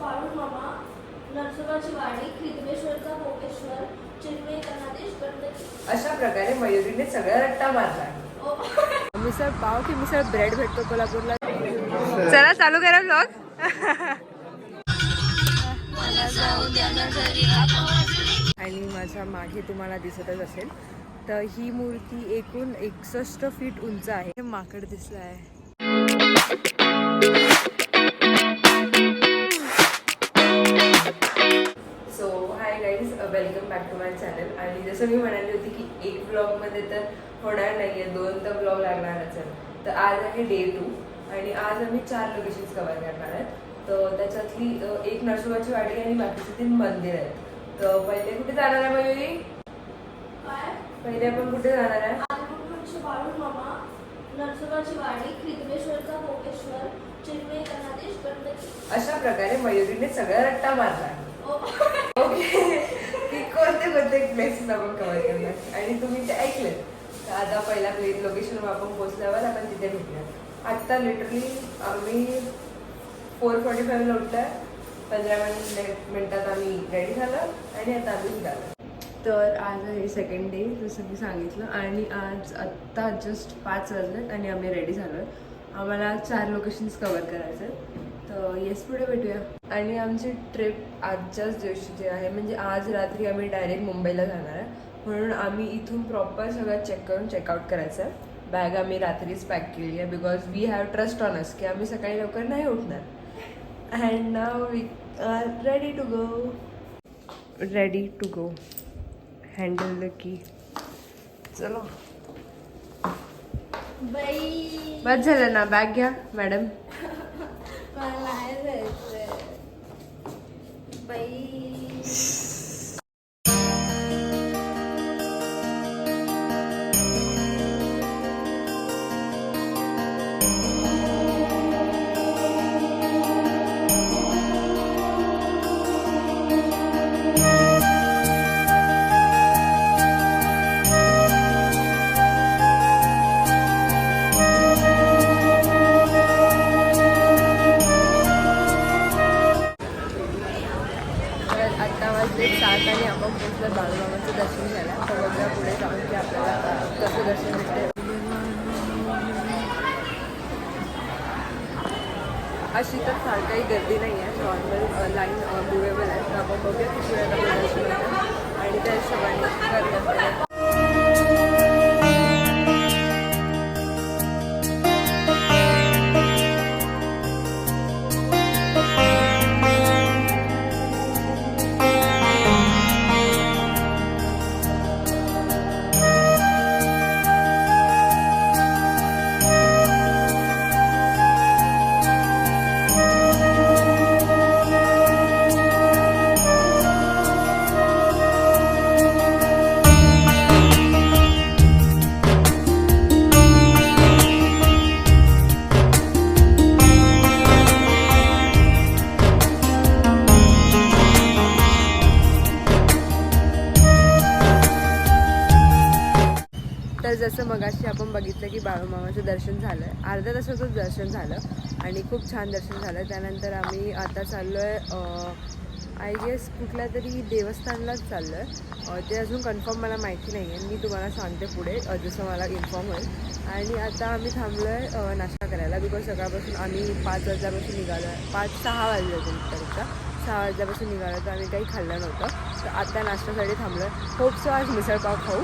बाळू मामा नरसोबाची वाडी खिद्रेश्वरचा कोपेश्वर चिन्मय गणपती. अशा प्रकारे मयुरीने सगळा रट्टा मारला ओ मिसळ पाव की मिसळ ब्रेड भेटतो कोल्हापूरला? चला चालू करा ब्लॉग आणि माझ्या मागे तुम्हाला दिसतच असेल तर ही मूर्ती एकूण एकसष्ट फीट उंच आहे. हे माकड दिसलं आहे welcome back to my channel आणि जसं मी म्हणाली होती की एक ब्लॉगमध्ये तर होणार नाही आहे दोन तर ब्लॉग लागणारच आहे. तर आज आहे डे टू आणि आज आम्ही चार लोकेशन्स कवर करणार आहेत. तर त्याच्यातली एक नरसोबाची वाडी आणि बाकीचे तीन मंदिर आहेत. तर पहिले कुठे जाणार आहे मयुरी? पहिले आपण कुठे जाणार आहे? अशा प्रकारे मयुरीने सगळा रट्टा मारला ओके. की कोणते कोणते प्लेसेस आपण कव्हर करणार? आणि तुम्ही ते ऐकलेत. तर आता पहिला प्लेस लोकेशनवर आपण पोहोचल्यावर आपण तिथे भेटणार आत्ता लिटरली आम्ही फोर फॉर्टी फाईव्हला उठलं पंधरा मिनिट मिनटात आम्ही रेडी झालं आणि आता आम्ही निघालो. तर आज आहे सेकंड डे जसं मी सांगितलं. आणि आज आत्ता जस्ट पाच वाजलेत आणि आम्ही रेडी झालो आहे आम्हाला चार लोकेशन्स कवर करायचे आहेत येस पुढे भेटूया. आणि आमची ट्रिप आजच्याच दिवशीची आहे म्हणजे आज रात्री आम्ही डायरेक्ट मुंबईला जाणार आहे. म्हणून आम्ही इथून प्रॉपर सगळं चेक करून चेकआउट करायचं आहे. बॅग आम्ही रात्रीच पॅक केली आहे because we have trust on us की आम्ही सकाळी लवकर नाही उठणार. And now we are ready to go ready to go handle the key चलो. बाई बस झालं ना बॅग घ्या मॅडम अशी तर फार काही गर्दी नाही आहे नॉर्मल लाईन मुवेबल आहे. तर आपण बघूया किती वेळात आणि त्या हिशोबाने तर जसं मगाशी आपण बघितलं की बाळूमामाचं दर्शन झालं अर्ध्या तासाचं दर्शन झालं आणि खूप छान दर्शन झालं. त्यानंतर आम्ही आता चाललो आहे आय गेस कुठल्या तरी देवस्थानलाच चाललो आहे ते अजून कन्फर्म मला माहिती नाही आहे मी तुम्हाला सांगते पुढे जसं मला इन्फॉर्म होईल. आणि आता आम्ही थांबलो आहे नाश्ता करायला बिकॉज सकाळपासून आम्ही पाच वाजल्यापासून निघालो आहे पाच सहा वाजले होते सहा वाजल्यापासून निघालो तर आम्ही काही खाल्लं नव्हतं. तर आता नाश्त्यासाठी थांबलो आहे होप सो आज मिसळपाव खाऊ.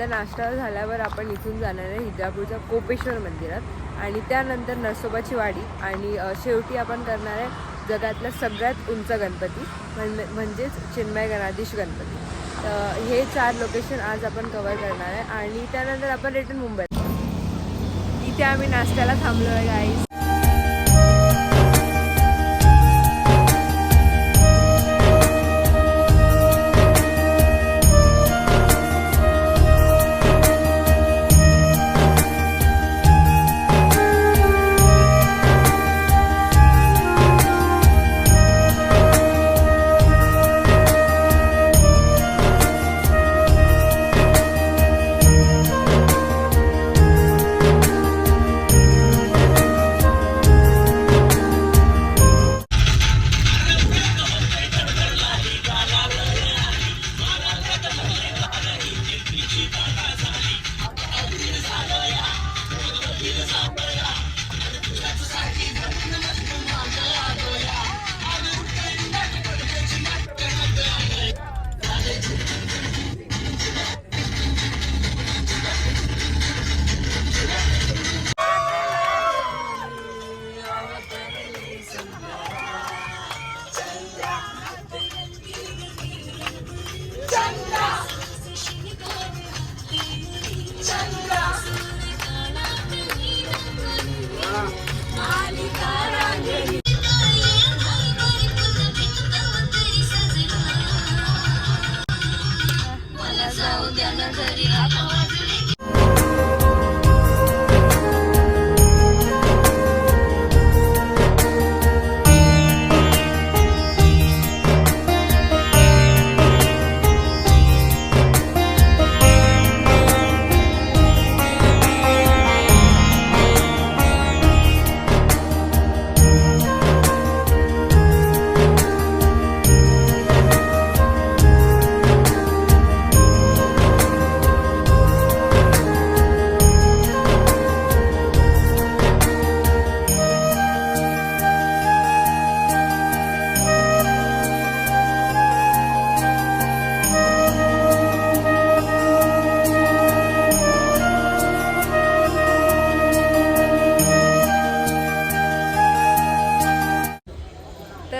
त्या नाश्ता झाल्यावर आपण इथून जाणार आहे हिजापूरच्या कोपेश्वर मंदिरात. आणि त्यानंतर नरसोबाची वाडी. आणि शेवटी आपण करणार आहे जगातला सगळ्यात उंच गणपती. म्हणजे म्हणजेच चिन्मय गणाधीश गणपती. तर हे चार लोकेशन आज आपण कवर करणार आहे. आणि त्यानंतर आपण रिटर्न मुंबईत इथे आम्ही नाश्त्याला थांबलो आहे गाईस City.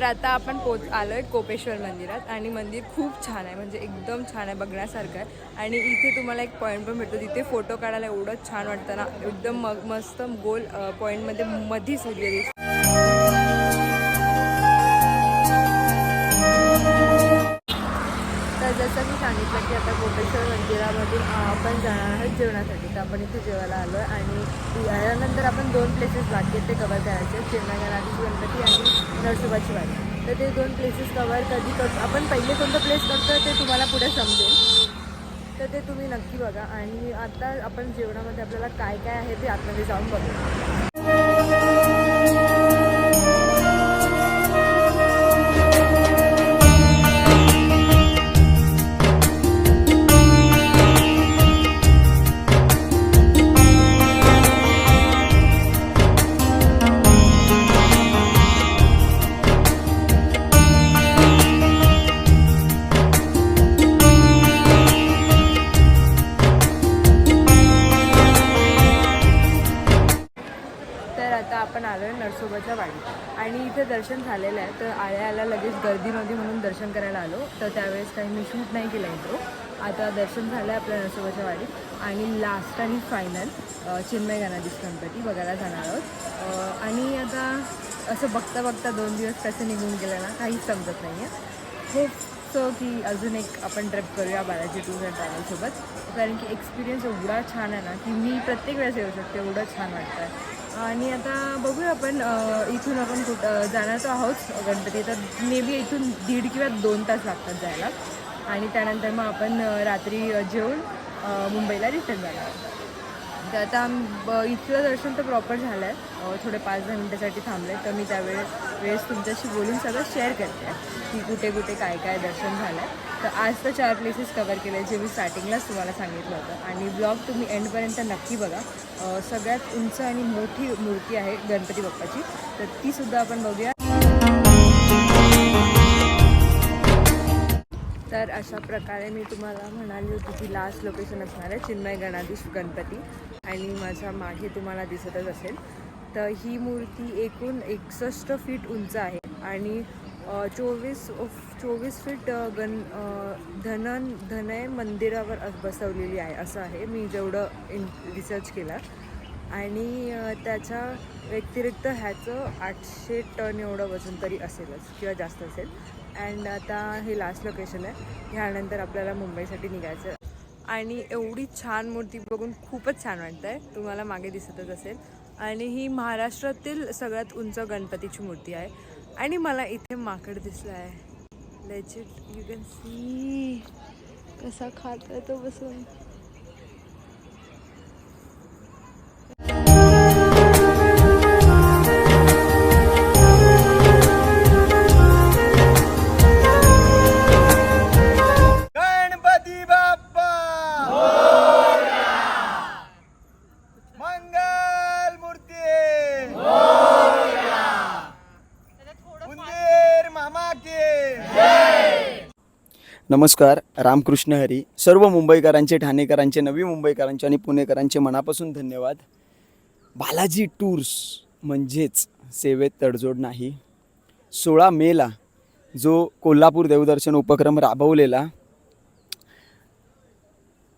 तर आता आपण पोच आलो आहे कोपेश्वर मंदिरात आणि मंदिर खूप छान आहे. म्हणजे एकदम छान आहे बघण्यासारखं आहे. आणि इथे तुम्हाला एक पॉईंट पण भेटतो. तिथे फोटो काढायला एवढं छान वाटतं ना. एकदम मग मस्त गोल पॉईंटमध्ये मधी सूर्य दिसतो मंदिरामधून आपण जाणार आहोत जेवणासाठी तर आपण इथे जेवायला आलो आहे आणि यानंतर आपण दोन प्लेसेस बाकी आहेत ते कवर करायचे आहेत. गणपती आणि नरसोबाची वाडी. तर ते दोन प्लेसेस कवर कधी करतो आपण पहिले कोणतं प्लेस करतो ते तुम्हाला पुढे समजेल. तर ते तुम्ही नक्की बघा. आणि आता आपण जेवणामध्ये आपल्याला काय काय आहे ते आतमध्ये जाऊन बघू. आपण आलो आहे नरसोबाच्या वाडीत. आणि इथे दर्शन झालेलं आहे. तर आल्या आल्या लगेच गर्दी नव्हती म्हणून दर्शन करायला आलो. तर त्यावेळेस काही मी शूट नाही केलं इंट्रो आता दर्शन झालं आहे आपल्या नरसोबाच्या वाडीत. आणि लास्ट आणि फायनल चिन्मय गणाधीश गणपती बघायला जाणार आहोत. आणि आता असं बघता बघता दोन दिवस कसे निघून गेले ना काहीच समजत नाही आहे होप सो की अजून एक आपण ट्रिप करूया बालाजी टूर अँड ट्रॅव्हलसोबत कारण की एक्सपिरियन्स एवढा छान आहे ना की मी प्रत्येक वेळेस येऊ शकते एवढं छान वाटतं आहे आणि आता बघूया आपण इथून आपण कुठं जाणार आहोत गणपती. तर मे बी इथून दीड किंवा दोन तास लागतात जायला. आणि त्यानंतर मग आपण रात्री जेवून मुंबईला रिटर्न जाणार आहोत. तर आता ब- इथलं दर्शन तर प्रॉपर झालं आहे थोडे पाच दहा मिनटासाठी थांबले तर मी त्यावेळेस वेळेस तुमच्याशी बोलून सगळं शेअर करते की कुठे कुठे काय काय दर्शन झालं आहे तर आज तर चार प्लेसेस कवर केले जे मी स्टार्टिंगलाच तुम्हाला सांगितलं होतं. आणि ब्लॉग तुम्ही एंडपर्यंत नक्की बघा. सगळ्यात उंच आणि मोठी मूर्ती आहे गणपती बाप्पाची. तर तीसुद्धा आपण बघूया. तर अशा प्रकारे मी तुम्हाला म्हणाली होती की लास्ट लोकेशन असणार आहे चिन्मय गणाधीश गणपती. आणि माझ्या मागे तुम्हाला दिसतच असेल. तर ही मूर्ती एकूण एकसष्ट फीट उंच आहे. आणि चोवीस चोवीस फीट गण धनन धनय मंदिरावर बसवलेली आहे. असं आहे. मी जेवढं इन रिसर्च केलं आणि त्याच्या व्यतिरिक्त ह्याचं आठशे टन एवढं वजन तरी असेलच किंवा जास्त असेल. अँड आता हे लास्ट लोकेशन आहे. ह्यानंतर आपल्याला मुंबईसाठी निघायचं आहे. आणि एवढी छान मूर्ती बघून खूपच छान वाटतं आहे तुम्हाला मागे दिसतच असेल. आणि ही महाराष्ट्रातील सगळ्यात उंच गणपतीची मूर्ती आहे. आणि मला इथे माकड दिसला आहे लेजिट यू कॅन सी कसा खात आहे तो बसून. नमस्कार रामकृष्ण हरी. सर्व मुंबईकरांचे ठाणेकरांचे नवी मुंबईकरांचे आणि पुणेकरांचे मनापासून धन्यवाद. बालाजी टूर्स म्हणजेच सेवेत तडजोड नाही. सोळा मेला जो कोल्हापूर देवदर्शन उपक्रम राबवलेला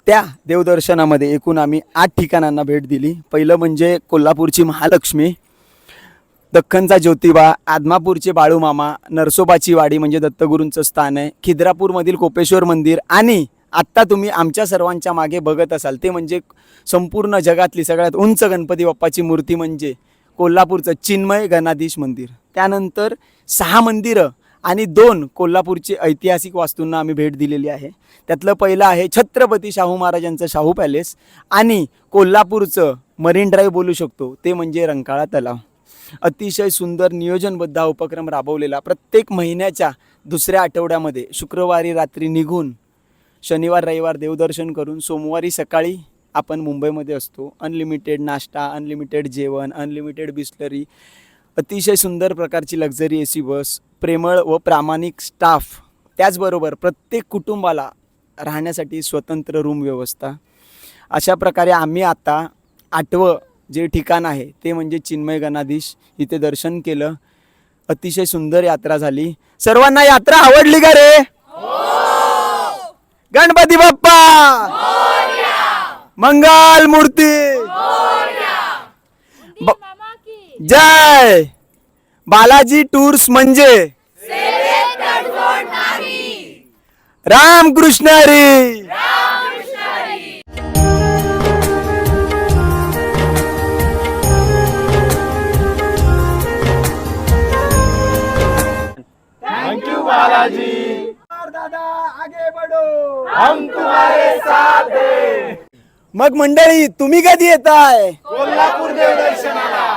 त्या देवदर्शनामध्ये एकूण आम्ही आठ ठिकाणांना भेट दिली. पहिलं म्हणजे कोल्हापूरची महालक्ष्मी दख्खनचा ज्योतिबा आदमापूरचे बाळूमामा नरसोबाची वाडी म्हणजे दत्तगुरूंचं स्थान आहे. खिद्रापूरमधील कोपेश्वर मंदिर आणि आत्ता तुम्ही आमच्या सर्वांच्या मागे बघत असाल ते म्हणजे संपूर्ण जगातली सगळ्यात उंच गणपती बाप्पाची मूर्ती म्हणजे कोल्हापूरचं चिन्मय गणाधीश मंदिर. त्यानंतर सहा मंदिरं आणि दोन कोल्हापूरची ऐतिहासिक वास्तूंना आम्ही भेट दिलेली आहे. त्यातलं पहिलं आहे छत्रपती शाहू महाराजांचं शाहू पॅलेस आणि कोल्हापूरचं मरीन ड्राईव्ह बोलू शकतो ते म्हणजे रंकाळा तलाव. अतिशय सुंदर नियोजनबद्ध हा उपक्रम राबवलेला. प्रत्येक महिन्याच्या दुसऱ्या आठवड्यामध्ये शुक्रवारी रात्री निघून शनिवार रविवार देवदर्शन करून सोमवारी सकाळी आपण मुंबईमध्ये असतो. अनलिमिटेड नाश्ता अनलिमिटेड जेवण अनलिमिटेड बिस्लरी अतिशय सुंदर प्रकारची लक्झरी ए सी बस प्रेमळ व प्रामाणिक स्टाफ त्याचबरोबर प्रत्येक कुटुंबाला राहण्यासाठी स्वतंत्र रूम व्यवस्था. अशा प्रकारे आम्ही आता आठवं जे ठिकाण आहे ते म्हणजे चिन्मय गणाधीश. इथे दर्शन केलं. अतिशय सुंदर यात्रा झाली. सर्वांना यात्रा आवडली का रे? गणपती बाप्पा! मंगल मूर्ती! ब- जय! बालाजी टूर्स म्हणजे? Ramkrishna Hari! Thank you Balaji. दादा आगे बढो. हम तुम्हारे साथ मग मंडळी तुम्ही कधी येताय? कोल्हापूर देवदर्शनाला.